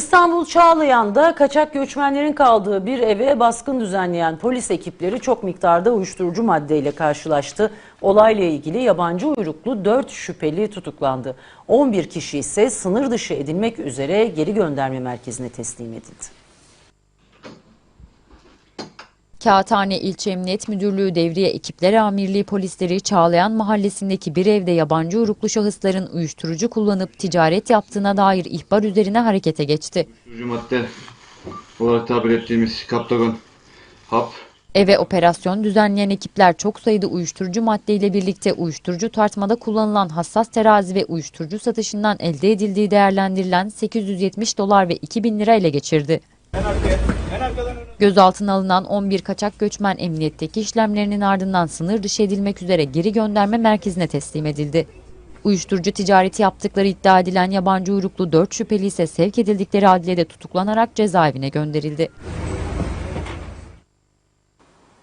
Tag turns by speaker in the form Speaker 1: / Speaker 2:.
Speaker 1: İstanbul Çağlayan'da kaçak göçmenlerin kaldığı bir eve baskın düzenleyen polis ekipleri çok miktarda uyuşturucu maddeyle karşılaştı. Olayla ilgili yabancı uyruklu 4 şüpheli tutuklandı. 11 kişi ise sınır dışı edilmek üzere geri gönderme merkezine teslim edildi.
Speaker 2: Kağıthane İlçe Emniyet Müdürlüğü Devriye Ekipler Amirliği polisleri Çağlayan mahallesindeki bir evde yabancı uyruklu şahısların uyuşturucu kullanıp ticaret yaptığına dair ihbar üzerine harekete geçti.
Speaker 3: Uyuşturucu madde olarak tabir ettiğimiz kaptagon, hap,
Speaker 2: Eve operasyon düzenleyen ekipler çok sayıda uyuşturucu maddeyle birlikte uyuşturucu tartmada kullanılan hassas terazi ve uyuşturucu satışından elde edildiği değerlendirilen 870 dolar ve 2000 lira ele geçirdi. Gözaltına alınan 11 kaçak göçmen emniyetteki işlemlerinin ardından sınır dışı edilmek üzere geri gönderme merkezine teslim edildi. Uyuşturucu ticareti yaptıkları iddia edilen yabancı uyruklu 4 şüpheli ise sevk edildikleri adliyede tutuklanarak cezaevine gönderildi.